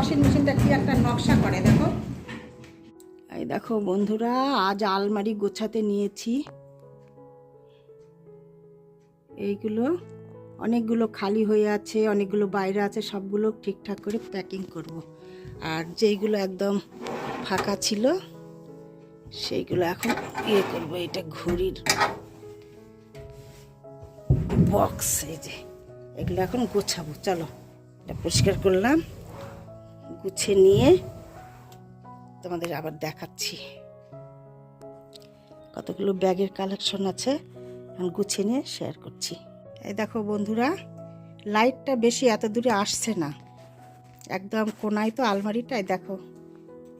Washing মেশিনটা কি একটা নকশা করে, দেখো। এই দেখো বন্ধুরা, আজ আলমারি গোছাতে নিয়েছি। এইগুলো অনেকগুলো খালি হয়ে আছে, অনেকগুলো বাইরে আছে, সবগুলো ঠিকঠাক করে প্যাকিং করব। আর যেইগুলো একদম ফাঁকা ছিল, সেইগুলো এখন ইয়ে করব, এটা ঘড়ির বক্স এই যে। এগুলো এখন গোছাবো, চলো। এটা পরিষ্কার করলাম। গুছিয়ে নিয়ে তোমাদের আবার দেখাচ্ছি। কতগুলো ব্যাগের কালেকশন আছে, এখন গুছিয়ে নিয়ে শেয়ার করছি। এই দেখো বন্ধুরা লাইটটা বেশি এত দূরে আসছে না। একদম কোনায় তো আলমারিটাই, দেখো।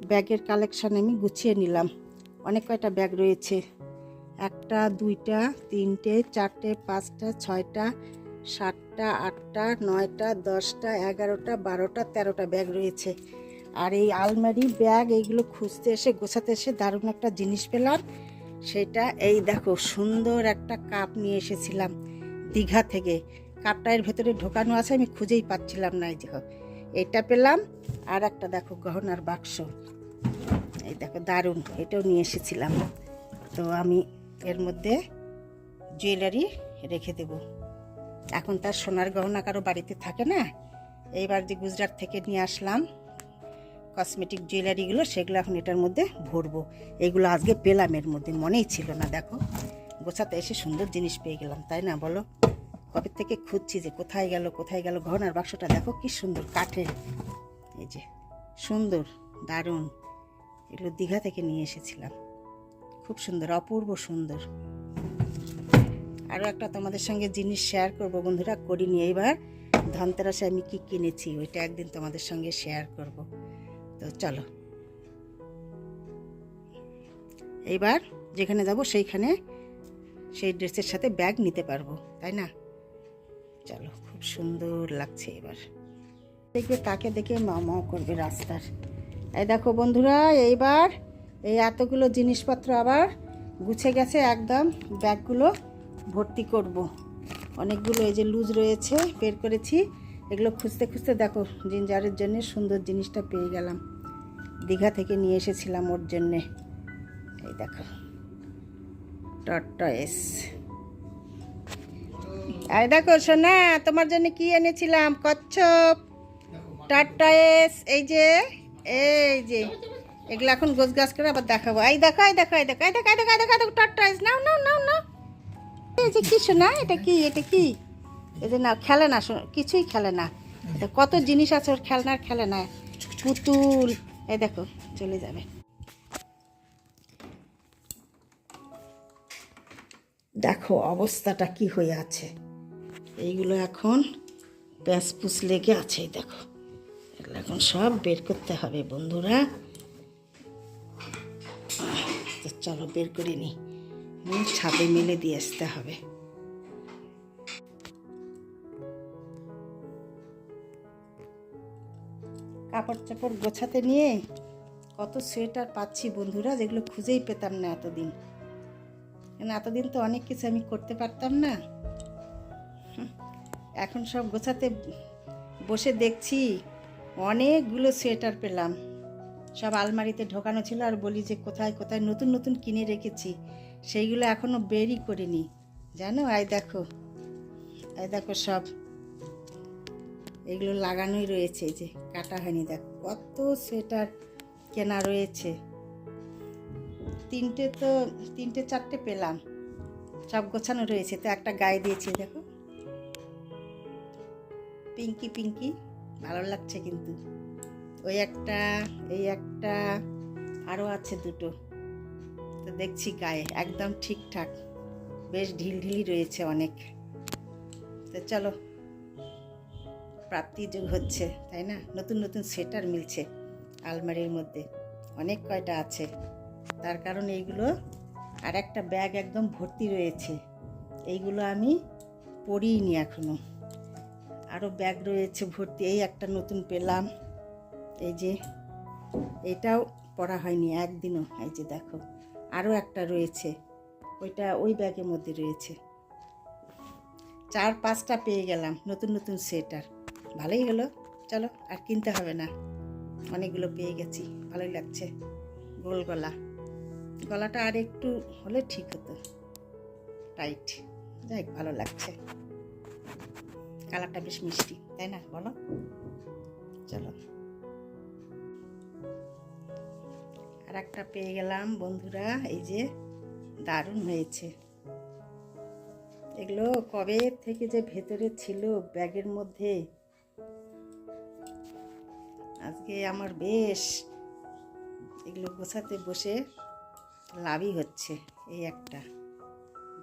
ব্যাগের কালেকশন আমি গুছিয়ে নিলাম। অনেক কয়টা ব্যাগ রয়েছে? একটা, দুইটা, তিনটে, চারটে, পাঁচটা, ছয়টা সাতটা আটটা, নয়টা, দশটা, এগারোটা, বারোটা, তেরোটা ব্যাগ রয়েছে। আর এই আলমারি ব্যাগ এইগুলো খুঁজতে এসে, গোছাতে এসে দারুণ একটা জিনিস পেলাম। সেটা এই দেখো, সুন্দর একটা কাপ নিয়ে এসেছিলাম দীঘা থেকে। কাপটা এর ভেতরে ঢোকানো আছে, আমি খুঁজেই পাচ্ছিলাম না, এই দেখো। এটা পেলাম, আর একটা দেখো, গহনার বাক্স। এই দেখো, দারুণ, এটাও নিয়ে এসেছিলাম। তো আমি এর মধ্যে জুয়েলারি রেখে দেব। এখন তার সোনার গহনা কারও বাড়িতে থাকে না। এইবার যে গুজরাট থেকে নিয়ে আসলাম কসমেটিক জুয়েলারিগুলো সেগুলো এখন এটার মধ্যে ভরবো। এগুলো আজকে পেলাম, এর মধ্যে মনেই ছিল না, দেখো। গোছাতে এসে সুন্দর জিনিস পেয়ে গেলাম, তাই না বলো? কবে থেকে খুঁজছি যে কোথায় গেল কোথায় গেল গহনার বাক্সটা, দেখো কি সুন্দর কাঠের। এই যে, সুন্দর, দারুণ। এগুলো দীঘা থেকে নিয়ে এসেছিলাম। খুব সুন্দর, অপূর্ব সুন্দর। আরও একটা তোমাদের সঙ্গে জিনিস শেয়ার করব বন্ধুরা করিনি এইবার। ধনতেরাসে আমি কি কিনেছি, ওইটা একদিন তোমাদের সঙ্গে শেয়ার করব। তো চলো। এইবার যেখানে যাব সেইখানে সেই ড্রেসের সাথে ব্যাগ নিতে পারব, তাই না? চলো, খুব সুন্দর লাগছে এবার। দেখবে তাকে দেখে মামা করবে রাস্তার। এই দেখো বন্ধুরা, এইবার এই এতগুলো জিনিসপত্র আবার গুছে গেছে একদম ব্যাগগুলো। ভর্তি করব। অনেকগুলো এই যে লুজ রয়েছে, বের করেছি। এগুলো খুঁজতে খুঁজতে দেখো, জিঞ্জারের জন্য সুন্দর জিনিসটা পেয়ে গেলাম। দীঘা থেকে নিয়ে এসেছিলাম ওর জন্যে। এই দেখো টটয়েস এই দেখো, সোনা, তোমার জন্য কি এনেছিলাম? কচ্ছপ টাটায়েস এই যে এই যে। এগুলো এখন গোছ গাছ করে আবার দেখাবো। এই দেখো এই দেখো এই দেখো এই দেখো এই দেখো দেখো টাটায়েস নাও নাও নাও নাও। এই যে কি শোনা এটা কি এটা কি? যে না, খেলে না কিছুই খেলে না। কত জিনিস আছে ওর খেলনার, খেলে না। পুতুল, এই দেখো, চলে যাবে। দেখো অবস্থাটা কি হয়ে আছে। এইগুলো এখন প্যাঁচপুস লেগে আছে দেখো। এগুলো এখন সব বের করতে হবে, বন্ধুরা। চলো বের করে নিই ছাদে মেলে দিয়ে আসতে হবে। কাপড় চাপড় গোছাতে নিয়ে কত সোয়েটার পাচ্ছি বন্ধুরা, যেগুলো খুঁজেই পেতাম না এতদিন। কেন এতদিন তো অনেক কিছু আমি করতে পারতাম না। এখন সব গোছাতে বসে দেখছি অনেকগুলো সোয়েটার পেলাম। সব আলমারিতে ঢোকানো ছিল আর বলি যে কোথায় কোথায় নতুন নতুন কিনে রেখেছি। সেইগুলো এখনও বেরই করিনি। জানো? আই দেখো। আই দেখো সব। এগুলো লাগানোই রয়েছে যে কাটা হয়নি, দেখ। কত সোয়েটার কেনা রয়েছে। তিনটে তো, তিনটে চারটে পেলাম। সব গোছানো রয়েছে। তো একটা গায়ে দিয়েছি, দেখো। পিঙ্কি পিঙ্কি। ভালো লাগছে কিন্তু। ওই একটা, এই একটা আরও আছে দুটো। তো দেখছি গায়ে, একদম ঠিকঠাক। বেশ ঢিলঢিলি রয়েছে অনেক। তো চলো প্রাপ্তি যুগ হচ্ছে, তাই না? নতুন নতুন সেটার মিলছে আলমারির মধ্যে। অনেক কয়টা আছে। তার কারণ এইগুলো, আর একটা ব্যাগ একদম ভর্তি রয়েছে। এইগুলো আমি পরিনি এখনও আরও ব্যাগ রয়েছে ভর্তি, এই একটা নতুন পেলাম। এই যে, এটাও পড়া হয়নি একদিনও। এই যে দেখো আরও একটা রয়েছে। ওইটা ওই ব্যাগের মধ্যে রয়েছে। চার পাঁচটা পেয়ে গেলাম নতুন নতুন সোয়েটার ভালোই হলো। চলো, আর কিনতে হবে না। অনেকগুলো পেয়ে গেছি। ভালোই লাগছে। গোল গলা। গলাটা আর একটু হলে ঠিক হতো। টাইট যাই ভালো লাগছে। কালারটা বেশ মিষ্টি, তাই না? বলো। চলো। আর একটা পেয়ে গেলাম, বন্ধুরা, এই যে দারুণ হয়েছে। এগুলো কবে থেকে যে ভেতরে ছিল ব্যাগের মধ্যে? আজকে আমার বেশ এগুলো গোছাতে বসে লাভই হচ্ছে, এই একটা।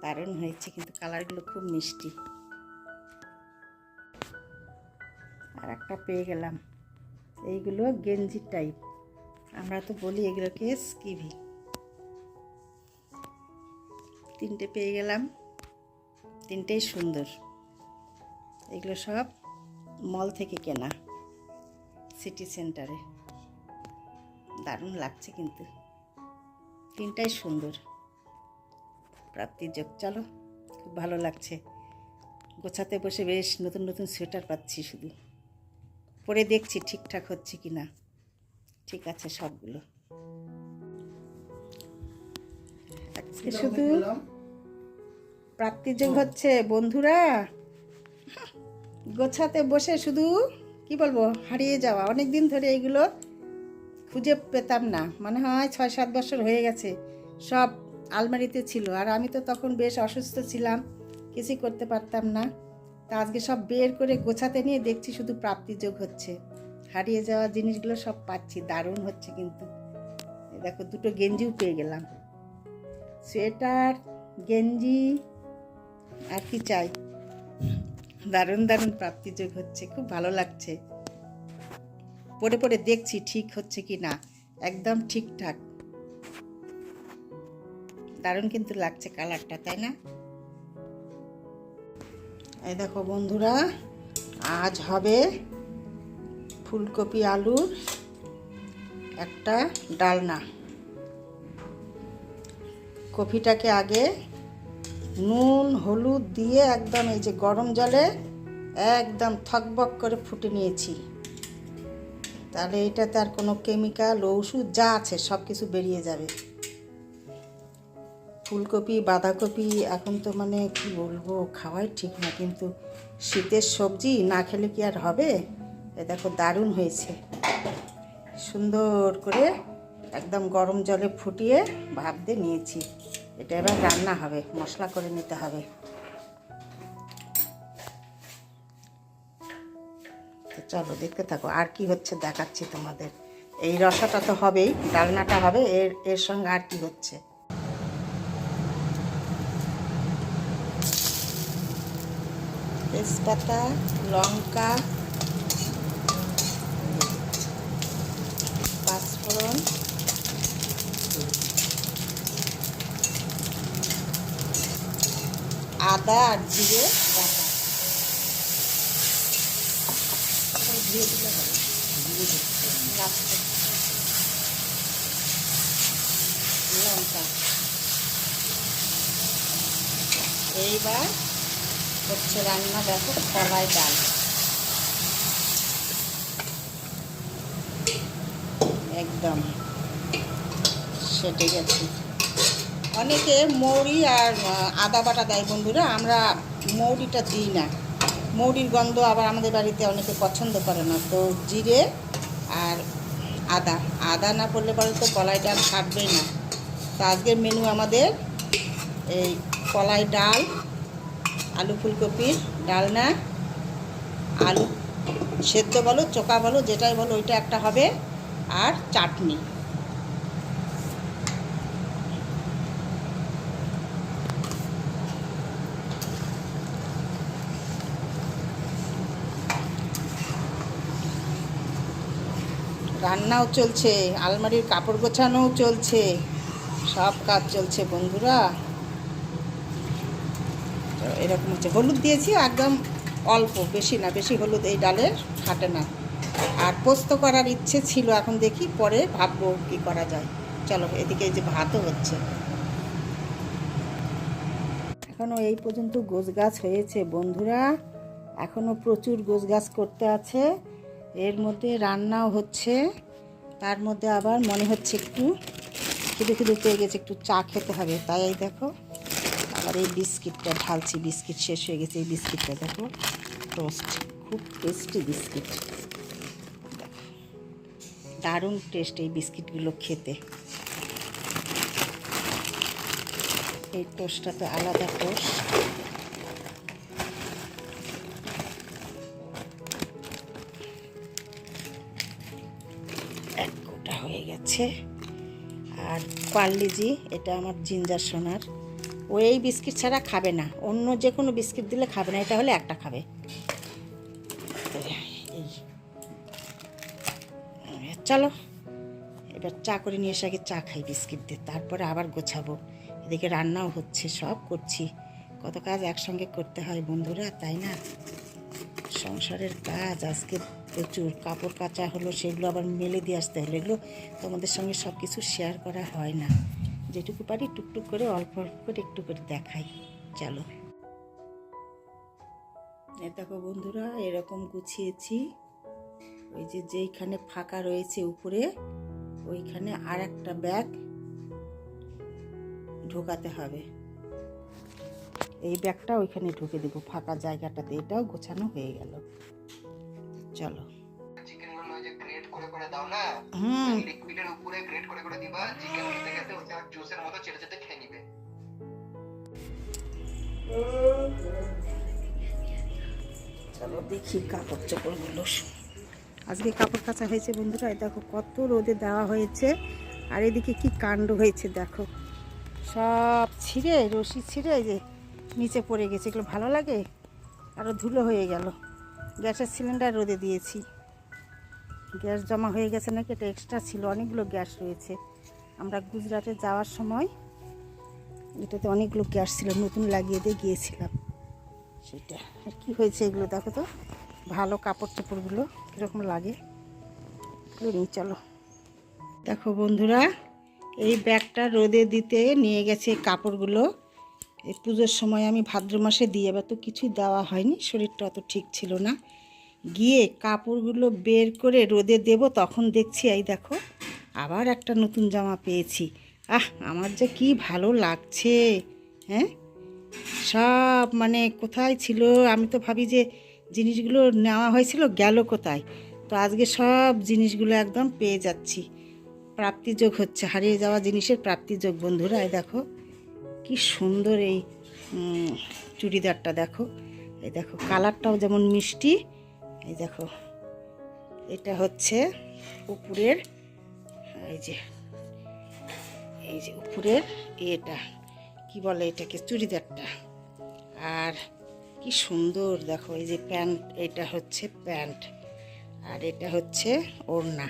দারুণ হয়েছে, কিন্তু কালারগুলো খুব মিষ্টি। আর একটা পেয়ে গেলাম, এইগুলো গেঞ্জি টাইপ। আমরা তো বলি এগুলোকে স্কিভি। তিনটে পেয়ে গেলাম। তিনটেই সুন্দর। এগুলো সব মল থেকে কেনা, সিটি সেন্টারে। দারুণ লাগছে কিন্তু। তিনটাই সুন্দর। প্রাপ্তির যোগ। চলো, খুব ভালো লাগছে। গোছাতে বসে বেশ নতুন নতুন সোয়েটার পাচ্ছি শুধু। পরে দেখছি ঠিকঠাক হচ্ছে কি না ঠিক আছে সবগুলো। আজকে শুধু প্রাপ্তিযোগ হচ্ছে বন্ধুরা গোছাতে বসে শুধু কি বলব হারিয়ে যাওয়া। অনেক দিন ধরে এইগুলো খুঁজে পেতাম না। মনে হয় ছয় সাত বছর হয়ে গেছে সব আলমারিতে ছিল। আর আমি তো তখন বেশ অসুস্থ ছিলাম কিছুই করতে পারতাম না। তা আজকে সব বের করে গোছাতে নিয়ে দেখছি শুধু প্রাপ্তিযোগ হচ্ছে। হারিয়ে যাওয়া জিনিসগুলো সব পাচ্ছি, দারুণ হচ্ছে কিন্তু। দেখো, দুটো গেঞ্জিও পেয়ে গেলাম। সোয়েটার, গেঞ্জি, আর কি চাই? দারুণ দারুণ প্রাপ্তিযোগ হচ্ছে, খুব ভালো লাগছে। পরে পরে দেখছি ঠিক হচ্ছে কি না, একদম ঠিকঠাক। দারুণ কিন্তু লাগছে কালারটা, তাই না? এই দেখো বন্ধুরা, আজ হবে ফুলকপি আলুর একটা ডালনা। কপিটাকে আগে নুন, হলুদ দিয়ে একদম এই যে গরম জলে একদম থকবক করে ফুটে নিয়েছি। তাহলে এটাতে আর কোনো কেমিক্যাল, ওষুধ যা আছে সব কিছু বেরিয়ে যাবে। ফুলকপি, বাঁধাকপি এখন তো মানে কি বলব, খাওয়াই ঠিক না। কিন্তু শীতের সবজি না খেলে কি আর হবে? এ দেখো দারুণ হয়েছে। সুন্দর করে একদম গরম জলে ফুটিয়ে ভাপ দিয়ে নিয়েছি। এটা এবার রান্না হবে, মশলা করে নিতে হবে। তো চলো দেখতে থাকো, আর কি হচ্ছে দেখাচ্ছি তোমাদের। এই রসাটা তো হবেই, ডালনাটা হবে, এর এর সঙ্গে আর কি হচ্ছে? তেজপাতা, লঙ্কা পাঁচফোড়ন আদা আর জিরে বাটা। লঙ্কা। এইবার হচ্ছে রান্না দেখো কলাই ডাল। একদম। সেটে গেছে অনেকে মৌরি আর আদা বাটা দেয় বন্ধুরা, আমরা মৌরিটা দিই না। মৌরির গন্ধ আবার আমাদের বাড়িতে অনেকে পছন্দ করে না, তো জিরে আর আদা। আদা না পড়লে পরে তো কলাই ডাল থাকবেই না। তো আজকের মেনু আমাদের এই কলাই ডাল, আলু ফুলকপির ডালনা, আলু সেদ্ধ বলো চোকা বলো, যেটাই বলো, ওইটা একটা হবে। আর চাটনি। রান্নাও চলছে, আলমারির কাপড় গোছানোও চলছে, সব কাজ চলছে বন্ধুরা। এরকম হচ্ছে। হলুদ দিয়েছি একদম অল্প, বেশি না, বেশি হলুদ এই ডালের খাটে না। আর পোস্ত করার ইচ্ছে ছিল, এখন দেখি পরে ভাববো কি করা যায়। চলো, এদিকে এই যে ভাতও হচ্ছে। এখনও এই পর্যন্ত গোছ গাছ হয়েছে বন্ধুরা। এখনও প্রচুর গোছ গাছ করতে আছে। এর মধ্যে রান্নাও হচ্ছে। তার মধ্যে আবার মনে হচ্ছে একটু খিদে খিদে পেয়ে গেছে, একটু চা খেতে হবে। তাই এই দেখো, আবার এই বিস্কিটটা ঢালছি বিস্কিট, শেষ হয়ে গেছে এই বিস্কিটটা, দেখো। টোস্ট, খুব টেস্টি বিস্কিট। দারুণ টেস্ট এই বিস্কিটগুলো খেতে। এই টোস্টটা তো আলাদা টোস্ট এক কোটা হয়ে গেছে। আর পার্লিজি এটা আমার জিঞ্জার সোনার। ও এই বিস্কিট ছাড়া খাবে না। অন্য যে কোনো বিস্কিট দিলে খাবে না, এটা হলে একটা খাবে। চলো, এবার চা করে নিয়ে এসে আগে চা খাই বিস্কিট দিয়ে, তারপরে আবার গোছাবো। এদিকে রান্নাও হচ্ছে, সব করছি। কত কাজ একসঙ্গে করতে হয় বন্ধুরা, তাই না? সংসারের কাজ, আজকে প্রচুর কাপড় কাচা হলো, সেগুলো আবার মেলে দিয়ে আসতে হলো। এগুলো তোমাদের সঙ্গে সব কিছু শেয়ার করা হয় না। যেটুকু পারি টুকটুক করে, অল্প অল্প করে একটু করে দেখাই। চলো। দেখো বন্ধুরা, এরকম গুছিয়েছি। ওই যে যেইখানে ফাঁকা রয়েছে উপরে ওইখানে আর একটা ব্যাগ ঢোকাতে হবে। এই ব্যাগটা ওইখানে ঢুকে দেবো ফাঁকা জায়গাটাতে। এটাও গোছানো হয়ে গেল। চলো। হুম। চলো দেখি কাপড় চোপড়গুলো আজকে কাপড় কাচা হয়েছে বন্ধুরা দেখো কত রোদে দেওয়া হয়েছে। আর এদিকে কি কাণ্ড হয়েছে, দেখো। সব ছিঁড়ে, রশি ছিঁড়ে যে নিচে পড়ে গেছে। এগুলো ভালো লাগে? আরও ধুলো হয়ে গেল। গ্যাসের সিলিন্ডার রোদে দিয়েছি। গ্যাস জমা হয়ে গেছে নাকি? এটা এক্সট্রা ছিল, অনেকগুলো গ্যাস রয়েছে। আমরা গুজরাটে যাওয়ার সময় এটাতে অনেকগুলো গ্যাস ছিল, নতুন লাগিয়ে দিয়ে গিয়েছিলাম। সেটা, আর কী হয়েছে এগুলো দেখো তো? ভালো কাপড় চোপড়গুলো কীরকম লাগে? এগুলো নিয়ে চলো। দেখো বন্ধুরা, এই ব্যাগটা রোদে দিতে নিয়ে গেছে কাপড়গুলো। এই পুজোর সময় আমি ভাদ্র মাসে দিয়ে এবার তো কিছুই দেওয়া হয়নি, শরীরটা অত ঠিক ছিল না। গিয়ে কাপড়গুলো বের করে রোদে দেব, তখন দেখছি, এই দেখো, আবার একটা নতুন জামা পেয়েছি। আহ, আমার যে কি ভালো লাগছে হ্যাঁ? সব মানে কোথায় ছিল, আমি তো ভাবি যে জিনিসগুলো নেওয়া হয়েছিল, গেল কোথায়? তো আজকে সব জিনিসগুলো একদম পেয়ে যাচ্ছি। প্রাপ্তিযোগ হচ্ছে, হারিয়ে যাওয়া জিনিসের প্রাপ্তিযোগ বন্ধুরা, এই দেখো, কি সুন্দর এই চুড়িদারটা দেখো। এই দেখো, কালারটাও যেমন মিষ্টি, এই দেখো, এটা হচ্ছে উপরের, এই যে এই যে উপরের এটা, কি বলে এটাকে, চুড়িদারটা। আর কি সুন্দর, দেখো এই যে প্যান্ট, এটা হচ্ছে প্যান্ট আর এটা হচ্ছে ওড়না।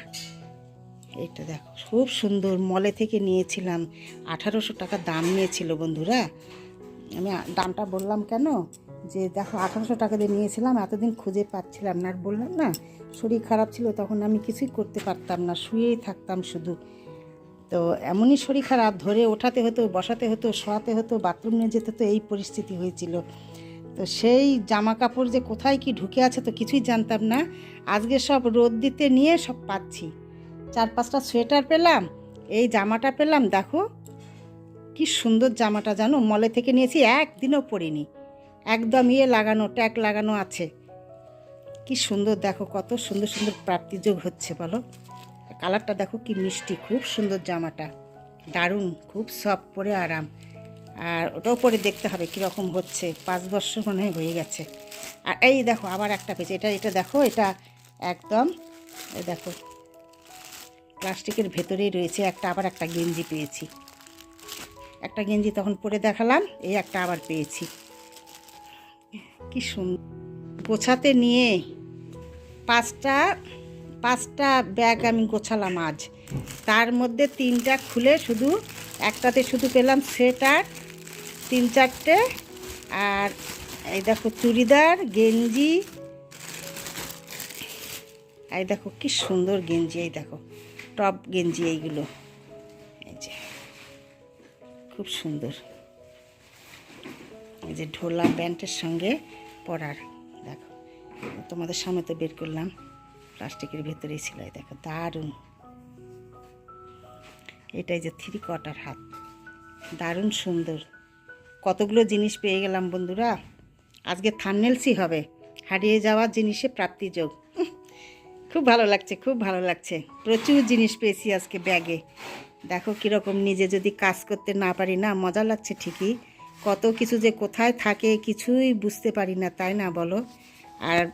এটা দেখো, খুব সুন্দর। মলে থেকে নিয়েছিলাম, আঠারোশো টাকা দাম নিয়েছিল বন্ধুরা। আমি দামটা বললাম কেন? যে দেখো, আঠারোশো টাকা দিয়ে নিয়েছিলাম, এতদিন খুঁজে পাচ্ছিলাম না। আর বললাম না, শরীর খারাপ ছিল তখন আমি কিছুই করতে পারতাম না, শুয়েই থাকতাম শুধু। তো এমনই শরীর খারাপ, ধরে ওঠাতে হতো, বসাতে হতো, শোয়াতে হতো, বাথরুম নিয়ে যেতে হতো এই পরিস্থিতি হয়েছিল। তো সেই জামা কাপড় যে কোথায় কি ঢুকে আছে তো কিছুই জানতাম না। আজকে সব রোদ দিতে নিয়ে সব পাচ্ছি। চার পাঁচটা সোয়েটার পেলাম, এই জামাটা পেলাম, দেখো। কি সুন্দর জামাটা জানো, মলে থেকে নিয়েছি, একদিনও পরিনি। একদম ইয়ে লাগানো, ট্যাগ লাগানো আছে। কি সুন্দর, দেখো, কত সুন্দর সুন্দর প্রাপ্তিযোগ হচ্ছে, বলো। কালারটা দেখো কি মিষ্টি, খুব সুন্দর জামাটা। দারুণ, খুব সফট, পরে আরাম। আর ওটাও পরে দেখতে হবে কীরকম হচ্ছে। পাঁচ বছর মনে হয় হয়ে গেছে। আর এই দেখো, আবার একটা পেয়েছে। এটা এটা দেখো, এটা একদম দেখো, প্লাস্টিকের ভেতরেই রয়েছে। একটা, আবার একটা গেঞ্জি পেয়েছি। একটা গেঞ্জি তখন পরে দেখালাম, এই একটা আবার পেয়েছি। কি সুন্দর গোছাতে নিয়ে পাঁচটা পাঁচটা ব্যাগ আমি গোছালাম আজ। তার মধ্যে তিনটা খুলে শুধু, একটাতে শুধু পেলাম সোয়েটার তিন চারটে। আর এই দেখো চুড়িদার, গেঞ্জি। এই দেখো কি সুন্দর গেঞ্জি, এই দেখো। টপ গেঞ্জি এইগুলো। এই যে, খুব সুন্দর। এই যে ঢোলা প্যান্টের সঙ্গে পরার, দেখো। তোমাদের সামনে তো বের করলাম, প্লাস্টিকের ভেতরেই ছিল, এই দেখো, দারুণ। এটাই যে থ্রি কটার হাত, দারুণ সুন্দর। কতগুলো জিনিস পেয়ে গেলাম বন্ধুরা। আজকে থাননেলসই হবে। হারিয়ে যাওয়া জিনিসে প্রাপ্তিযোগ খুব ভালো লাগছে, খুব ভালো লাগছে। প্রচুর জিনিস পেয়েছি আজকে ব্যাগে। দেখো কীরকম নিজে যদি কাজ করতে না পারি না, মজা লাগছে ঠিকই। কত কিছু যে কোথায় থাকে কিছুই বুঝতে পারি না, তাই না বলো? আর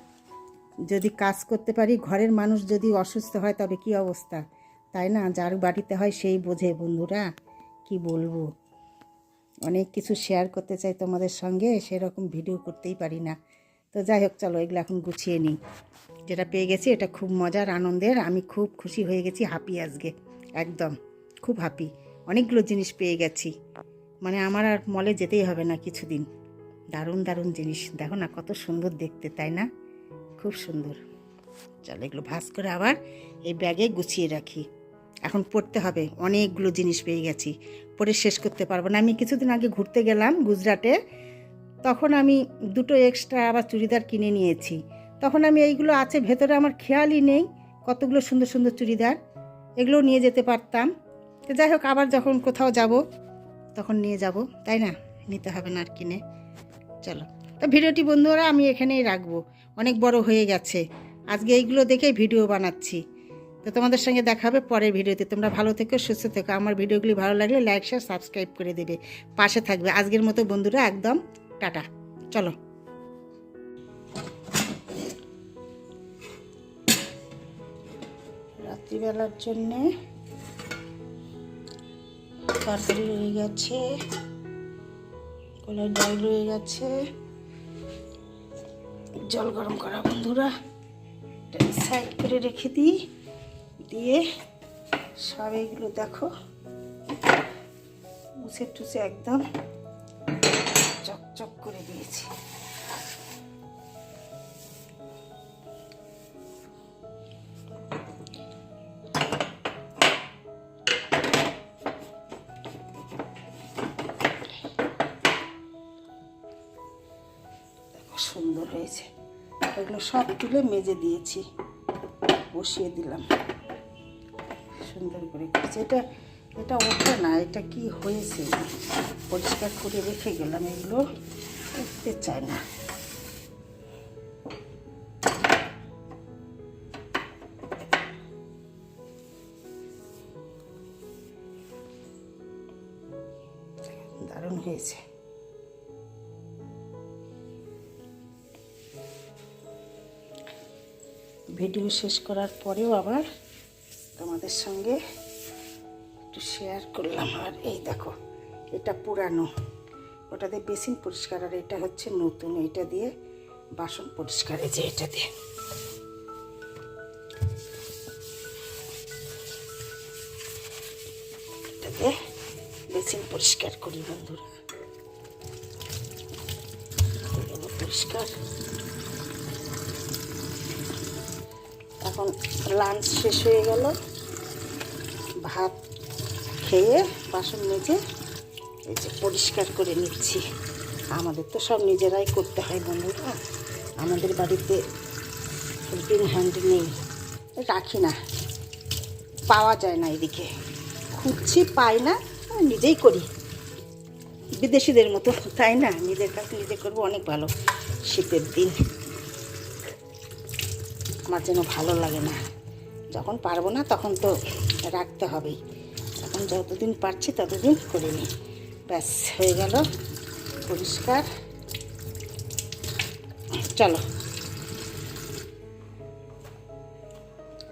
যদি কাজ করতে পারি, ঘরের মানুষ যদি অসুস্থ হয় তবে কি অবস্থা? তাই না? যার বাড়িতে হয় সেই বোঝে বন্ধুরা। কি বলব? অনেক কিছু শেয়ার করতে চাই তোমাদের সঙ্গে, সেরকম ভিডিও করতেই পারি না। তো যাই হোক, চলো এগুলো এখন গুছিয়ে নিই। যেটা পেয়ে গেছি, এটা খুব মজার, আনন্দের। আমি খুব খুশি হয়ে গেছি হাপি আজকে। একদম, খুব হাপি অনেকগুলো জিনিস পেয়ে গেছি। মানে আমার আর মলে যেতেই হবে না কিছুদিন। দারুণ দারুণ জিনিস। দেখো না, কত সুন্দর দেখতে, তাই না? খুব সুন্দর। চলো এগুলো ভাজ করে আবার এই ব্যাগে গুছিয়ে রাখি। এখন পড়তে হবে, অনেকগুলো জিনিস পেয়ে গেছি। পরে শেষ করতে পারব না। আমি কিছুদিন আগে ঘুরতে গেলাম গুজরাটে, তখন আমি দুটো এক্সট্রা আবার চুড়িদার কিনে নিয়েছি। তখন আমি এইগুলো আছে, ভেতরে আমার খেয়ালই নেই কতগুলো সুন্দর সুন্দর চুড়িদার এগুলো নিয়ে যেতে পারতাম। তো যাই হোক, আবার যখন কোথাও যাব, তখন নিয়ে যাব। তাই না? নিতে হবে না আর কিনে। চলো। তো ভিডিওটি বন্ধুরা, আমি এখানেই রাখব। অনেক বড় হয়ে গেছে। আজকে এইগুলো দেখেই ভিডিও বানাচ্ছি। তো তোমাদের সঙ্গে দেখা হবে পরের ভিডিওতে। তোমরা ভালো থেকো, সুস্থ থেকো। আমার ভিডিওগুলি ভালো লাগলে লাইক শেয়ার সাবস্ক্রাইব করে দেবে। পাশে থাকবে। আজকের মতো বন্ধুরা একদম টাটা। চলো। রাত্রিবেলার জন্যে তরকারি রয়ে গেছে কলার ডাল রয়ে গেছে। জল গরম করা বন্ধুরা সাইড করে রেখে দিই। দিয়ে সব এগুলো দেখো। মুছে টুছে একদম চকচক করে দিয়েছি। সুন্দর হয়েছে। এগুলো সব তুলে মেজে দিয়েছি। বসিয়ে দিলাম। সুন্দর করে করেছি। এটা এটা ওঠে না, এটা কি হয়েছে? পরিষ্কার করে রেখে গেলাম, এগুলো উঠতে চায় না। দারুণ হয়েছে। ভিডিও শেষ করার পরেও আবার তোমাদের সঙ্গে একটু শেয়ার করলাম। আর এই দেখো, এটা পুরানো। ওটা দিয়ে বেসিন পরিষ্কার, আর এটা হচ্ছে নতুন। এটা দিয়ে বাসন পরিষ্কার, এই যে এটা দিয়ে। এটা দিয়ে বেসিন পরিষ্কার করি বন্ধুরা। পরিষ্কার। এখন লাঞ্চ শেষ হয়ে গেল। ভাত খেয়ে বাসন মেজে এই যে পরিষ্কার করে নিচ্ছি। আমাদের তো সব নিজেরাই করতে হয় বন্ধুরা। আমাদের বাড়িতে হেল্পিং হ্যান্ড নেই। রাখি না। পাওয়া যায় না এদিকে। খুঁজছি, পাই না নিজেই করি। বিদেশিদের মতো, তাই না? নিজের কাছে নিজে করব, অনেক ভালো। শীতের দিন। আমার যেন ভালো লাগে না। যখন পারব না, তখন তো রাখতে হবেই। এখন যতদিন পারছি ততদিন করে নিই। ব্যাস, হয়ে গেল। পরিষ্কার। চলো।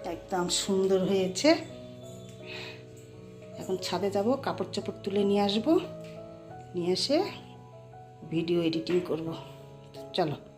একদম সুন্দর হয়েছে। এখন ছাদে যাব কাপড় চোপড় তুলে নিয়ে আসব। নিয়ে এসে ভিডিও এডিটিং করব। চলো।